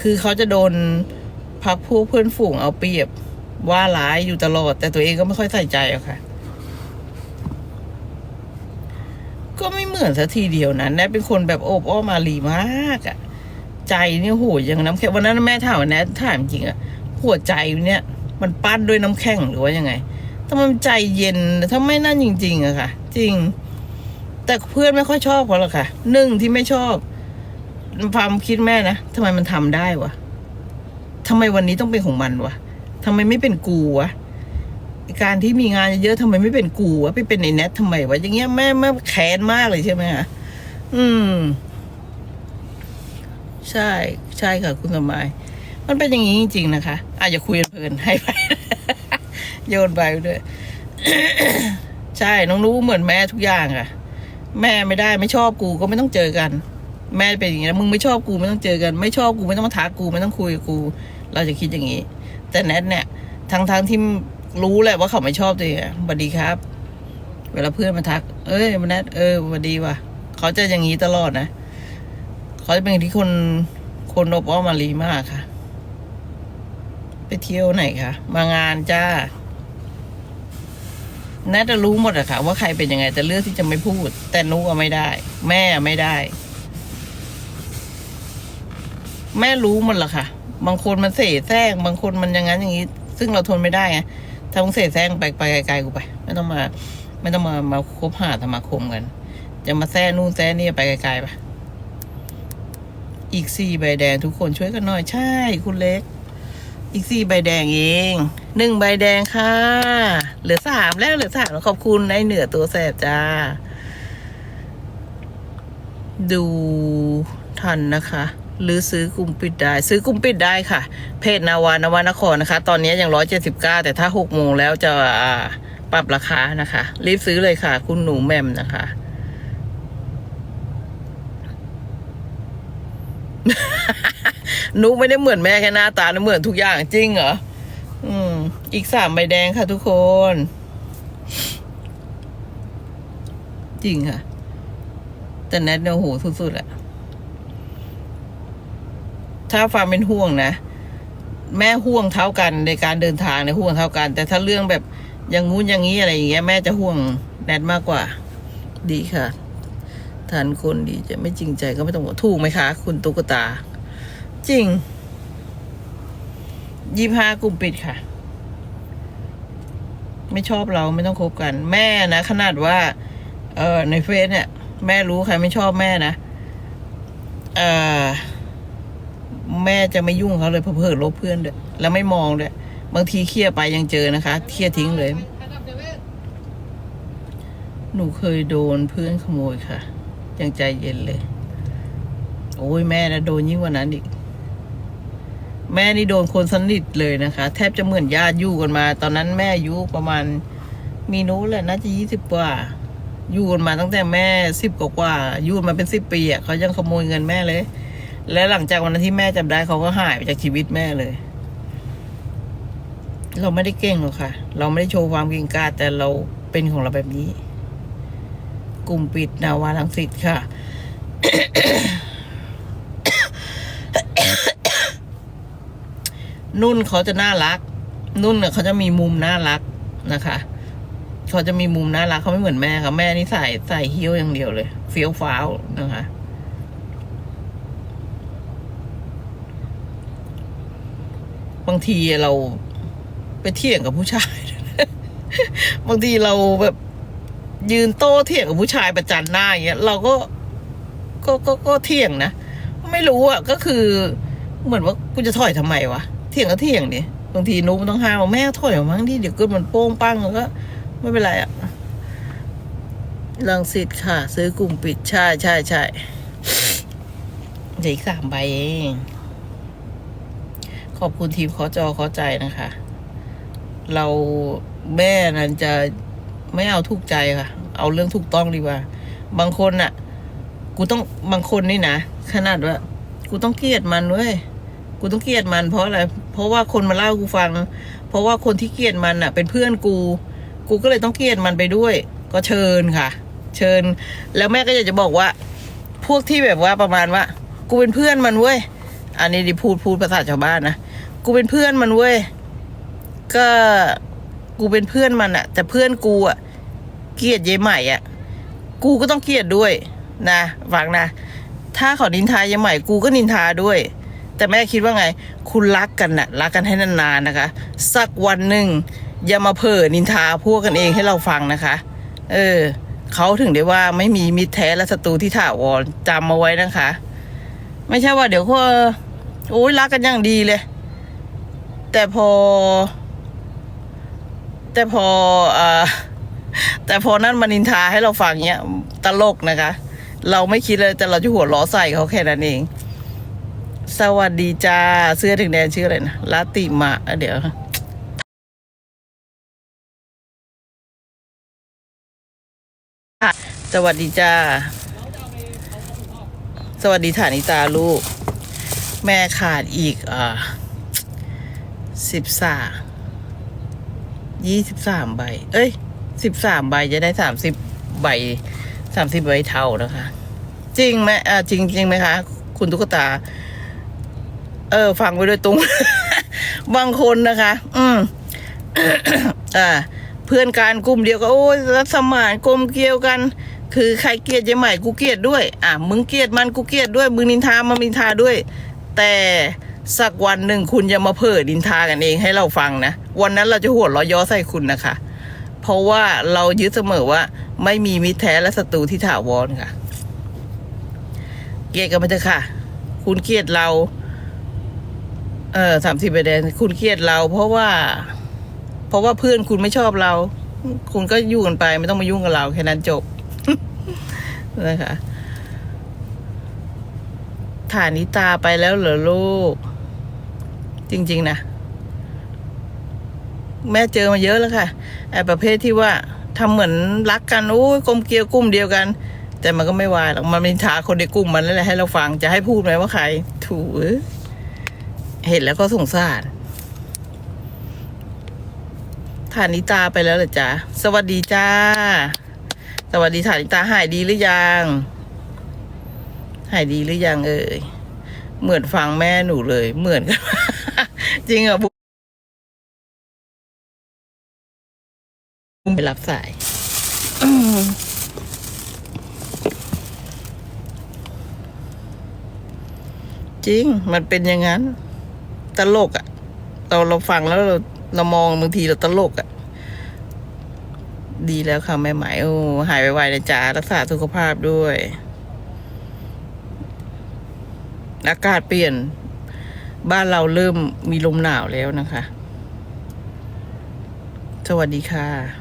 คือเขาจะโดนพักพวกเพื่อนฝูงเอาเปรียบว่าร้ายอยู่ตลอด แต่ตัวเองก็ไม่ค่อยใส่ใจอะค่ะ ก็ไม่เหมือนสักทีเดียวนะแนทเป็นคนแบบโอบอ้อมาลีมากอะใจเนี่ยโหย่างน้ำแข็งวันนั้นแม่ถามว่าแนทถามจริงอะหัวใจเนี่ย มันปั้นด้วยน้ำแข็งหรือว่ายังไงถ้ามันใจเย็นถ้าไม่นั่นจริง ๆอะค่ะ จริง แต่เพื่อนไม่ค่อยชอบเขาหรอกค่ะหนึ่งที่ไม่ชอบ ความคิดแม่นะทำไมมันทำได้วะทำไมวันนี้ต้องเป็นของมันวะทำไมไม่เป็นกูวะการที่มีงานเยอะทำไมไม่เป็นกูวะไปเป็นไอ้แนททำไมวะอย่างเงี้ยแม่แม่แค้นมากเลยใช่ไหมคะอืม ใช่ ใช่ค่ะคุณสมัย มันเป็นอย่างนี้จริง ๆ นะคะ อาจจะคุยเพลินให้ไปโยนไปด้วยใช่น้องรู้เหมือนแม่ทุกอย่างอะแม่ไม่ได้ไม่ชอบกูก็ไม่ต้องเจอกัน แม่เป็นอย่างนี้นะมึงไม่ชอบกูไม่ต้องเจอกัน ไม่ชอบกูไม่ต้องมาทักกูไม่ต้องคุยกับกู เราจะคิดอย่างนี้ แต่แนทเนี่ยทั้งทั้งที่รู้แหละว่าเขาไม่ชอบตัวเองอะสวัสดีครับ เวลาเพื่อนมาทัก เอ้ยแนทเออสวัสดีว่ะเขาจะอย่างนี้ตลอดนะเขาจะเป็นที่คนคนอบอ้อมมารีมากค่ะ ไปเที่ยวไหนคะมางานจ้าแนทจะรู้หมดอะค่ะ ว่าใครเป็นยังไงแต่เลือกที่จะไม่พูด แต่นุก็ไม่ได้ แม่ไม่ได้ แม่รู้หมันละค่ะ บางคนมันเสแสร้งบางคนมันอย่างนั้นอย่างนี้ ซึ่งเราทนไม่ได้ไงถ้ามึงเสแสร้งไปไปไกลๆกูไป ไม่ต้องมา ไม่ต้องมามาคบหาสมาคมกัน จะมาแซ่นู่นแซ่นี่ไปไกลๆไปอีกสี่ใบแดงทุกคนช่วยกันหน่อยใช่ คุณเล็ก อีกสี่ใบแดงเองหนึ่งใบแดงค่ะ เหลือสามแล้วเหลือสามขอบคุณในเหนือตัวแสบจ้า ดูทันนะคะ หรือซื้อกลุ่มปิดได้ ซื้อกลุ่มปิดได้ค่ะ เพจนาวานวานครนะคะ ตอนนี้ยังร้อยเจ็ดสิบเก้าแต่ถ้าหกโมงแล้วจะปรับราคานะคะ รีบซื้อเลยค่ะ คุณหนูแมมนะคะ นุกไม่ได้เหมือนแม่แค่หน้าตานะเหมือนทุกอย่างจริงเหรออืม อีกสามใบแดงค่ะทุกคน จริงค่ะ แต่แนทเนี่ยโหสุดๆอะ ถ้าฟังเป็นห่วงนะ แม่ห่วงเท่ากันในการเดินทางในห่วงเท่ากัน แต่ถ้าเรื่องแบบอย่างงู้นอย่างนี้อะไรอย่างเงี้ยแม่จะห่วงแนทมากกว่า ดีค่ะทันคนดีจะไม่จริงใจก็ไม่ต้องถูกไหมคะ คุณตุ๊กตา จริงยี่ห้ากลุ่มปิดค่ะ ไม่ชอบเราไม่ต้องคบกัน แม่นะขนาดว่า เออในเฟซเนี่ย แม่รู้ใครไม่ชอบแม่นะ เออ แม่จะไม่ยุ่งเขาเลยเพเพิ่ลบเพื่อนด้วยแล้วไม่มองด้วยบางทีเคลียร์ไปยังเจอนะคะเคลียร์ทิ้งเลย หนูเคยโดนเพื่อนขโมยค่ะยังใจเย็นเลย โอ้ยแม่นะโดนยิ่งกว่านั้นอีกแม่นี่โดนคนสนิทเลยนะคะ แทบจะเหมือนญาติอยู่กันมา ตอนนั้นแม่อายุประมาณ มีนู้นแหละน่าจะยี่สิบกว่าอยู่กันมาตั้งแต่แม่สิบกว่าอยู่มาเป็นสิบปีอะเขายังขโมยเงินแม่เลย และหลังจากวันนั้นที่แม่จับได้เขาก็หายไปจากชีวิตแม่เลย เราไม่ได้เก่งหรอกค่ะ เราไม่ได้โชว์ความเก่งกาจแต่เราเป็นของเราแบบนี้ กลุ่มปิดนาวาลังสิตค่ะ นุ่นเขาจะน่ารัก นุ่นเนี่ยเขาจะมีมุมน่ารักนะคะเขาจะมีมุมน่ารักเขาไม่เหมือนแม่ค่ะแม่นี่ใส่ใส่เฮี้ยวอย่างเดียวเลยเฟี้ยวฟ้าวนะคะ บางทีเราไปเถียงกับผู้ชาย บางทีเราแบบยืนโต้เถียงกับผู้ชายประจันหน้าอย่างเงี้ยเราก็ก็ก็ก็เถียงนะไม่รู้อะก็คือ เหมือนว่ากูจะถอยทำไมวะเถียงก็เถียงดิบางทีนุ๊กมันต้องห้ามว่าแม่ถอยออกมั้งดิเดี๋ยวกิดมันโป้งปังแล้วก็ ไม่เป็นไรอะลังสิตค่ะ ซื้อกลุ่มปิดใช่ใช่ใช่เดี๋ยวอีกสามใบเอง ขอบคุณทีมขอจอขอใจนะคะ เราแม่นั้นจะไม่เอาถูกใจค่ะ เอาเรื่องถูกต้องดีกว่า บางคนน่ะ กูต้องบางคนนี่นะขนาดว่า กูต้องเกลียดมันเว้ยกูต้องเกลียดมันเพราะอะไร เพราะว่าคนมาเล่ากูฟัง เพราะว่าคนที่เกลียดมันอะ เป็นเพื่อนกู กูก็เลยต้องเกลียดมันไปด้วย ก็เชิญค่ะ เชิญ แล้วแม่ก็อยากจะบอกว่า พวกที่แบบว่าประมาณว่า กูเป็นเพื่อนมันเว้ย อันนี้ดิพูดพูดภาษาชาวบ้านนะ กูเป็นเพื่อนมันเว้ย ก็กูเป็นเพื่อนมันอะแต่เพื่อนกูอะเกลียดยายใหม่อะกูก็ต้องเกลียดด้วยนะฟังนะ ถ้าเขานินทายายใหม่กูก็นินทาด้วย แต่แม่คิดว่าไง คุณรักกันนะรักกันให้นานๆนะคะ สักวันหนึ่งอย่ามาเผลอนินทาพวกกันเองให้เราฟังนะคะ เออเขาถึงได้ว่าไม่มีมิตรแท้และศัตรูที่ถาวรจำมาไว้นะคะ ไม่ใช่ว่าเดี๋ยวก็โอ้ยรักกันอย่างดีเลย แต่พอ แต่พออแต่พอนั่นมานินทาให้เราฟังเนี้ยตลกนะคะ เราไม่คิดเลยแต่เราจะหัวล้อใส่เขาแค่นั้นเอง สวัสดีจ้า เสื้อถึงแดงชื่ออะไรนะลาติมาเอ้ยเดี๋ยวสวัสดีจ้า สวัสดีฐานิตาลูก แม่ขาดอีกอ่า สิบสามยี่สิบสามใบ เอ้ยสิบสามใบจะได้สามสิบใบสามสิบใบเท่านะคะ จริงไหมอ่าจริงจริงไหมคะ คุณตุ๊กตา เออ ฟังไว้ด้วยตรง บางคนนะคะ อืมอ่า เพื่อนการกลุ่มเดียวก็โอ้ยรัสมานกลมเกลียวกัน คือใครเกลียดยายใหม่กูเกลียดด้วย อะมึงเกลียดมันกูเกลียดด้วยมึงนินทามันนินทาด้วย แต่ สักวันหนึ่งคุณอย่ามาเพ่อดินทากันเองให้เราฟังนะ วันนั้นเราจะหัวเราะย้อใส่คุณนะคะ เพราะว่าเรายึดเสมอว่า ไม่มีมิตรแท้และศัตรูที่ถาวรค่ะ เกลียดกันไปเถอะค่ะ คุณเกลียดเรา เออสามสิบปร์เซ็นคุณเกลียดเรา เพราะว่า เพราะว่าเพื่อนคุณไม่ชอบเรา คุณก็อยู่กันไป ไม่ต้องมายุ่งกับเราแค่นั้นจบนะคะฐานิตาไปแล้วเหรอลูก จริง ๆ นะ แม่เจอมาเยอะแล้วค่ะไอ้ประเภทที่ว่าทำเหมือนรักกันโอ้ยกลมเกลียวกลุ่มเดียวกัน แต่มันก็ไม่วายหรอกมันเป็นทาคนในกลุ่มมันนั่นแหละให้เราฟังจะให้พูดไหมว่าใคร ถูกเอ้ยเห็นแล้วก็สงสารฐานิตาไปแล้วเหรอจ๊ะ สวัสดีจ้า สวัสดีฐานิตาหายดีหรือยัง หายดีหรือยังเอ่ย เหมือนฟังแม่หนูเลย เหมือนกัน จริงเหรอบุ๊มไปรับสายจริง มันเป็นอย่างนั้น ตลกอะ่ะ เราเราฟังแล้วเราเรามองบางทีเราตลกอะ่ะ ดีแล้วค่ะแม่หมายโอ้หายไวๆนะจ๊ะรักษาสุขภาพด้วย อากาศเปลี่ยน บ้านเราเริ่มมีลมหนาวแล้วนะคะ สวัสดีค่ะ